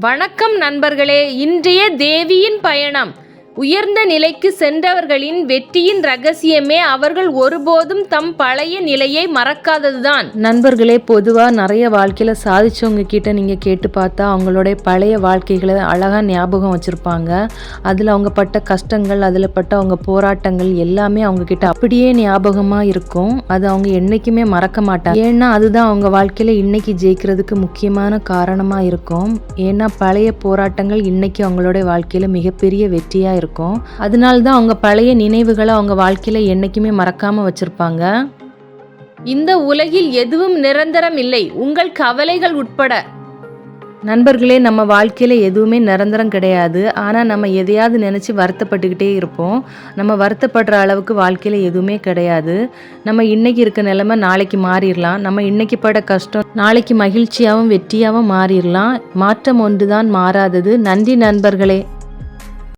வணக்கம் நண்பர்களே இன்றைய தேவியின் பயணம். உயர்ந்த நிலைக்கு சென்றவர்களின் வெற்றியின் ரகசியமே அவர்கள் ஒருபோதும் தம் பழைய நிலையை மறக்காததுதான். நண்பர்களே பொதுவாக நிறைய வாழ்க்கையில் சாதிச்சவங்க கிட்ட நீங்கள் கேட்டு பார்த்தா அவங்களுடைய பழைய வாழ்க்கைகளை அழகாக ஞாபகம் வச்சுருப்பாங்க. அதில் அவங்க பட்ட கஷ்டங்கள் அதில் பட்ட அவங்க போராட்டங்கள் எல்லாமே அவங்கக்கிட்ட அப்படியே ஞாபகமாக இருக்கும். அது அவங்க என்றைக்குமே மறக்க மாட்டாங்க. ஏன்னா அதுதான் அவங்க வாழ்க்கையில் இன்னைக்கு ஜெயிக்கிறதுக்கு முக்கியமான காரணமாக இருக்கும். ஏன்னா பழைய போராட்டங்கள் இன்னைக்கு அவங்களுடைய வாழ்க்கையில் மிகப்பெரிய வெற்றியாக இருக்கும் அதனால தான் அவங்க பழைய நினைவுகளை அவங்க வாழ்க்கையில் என்றைக்குமே மறக்காமல் வச்சுருப்பாங்க. இந்த உலகில் எதுவும் நிரந்தரம் இல்லை. உங்கள் கவலைகள் உட்பட. நண்பர்களே நம்ம வாழ்க்கையில் எதுவுமே நிரந்தரம் கிடையாது. ஆனால் நம்ம எதையாவது நினச்சி வருத்தப்பட்டுக்கிட்டே இருப்போம். நம்ம வருத்தப்படுற அளவுக்கு வாழ்க்கையில் எதுவுமே கிடையாது. நம்ம இன்றைக்கி இருக்க நிலமை நாளைக்கு மாறிடலாம். நம்ம இன்றைக்கி பட கஷ்டம் நாளைக்கு மகிழ்ச்சியாகவும் வெற்றியாகவும் மாறிடலாம். மாற்றம் ஒன்று தான் மாறாதது. நன்றி நண்பர்களே.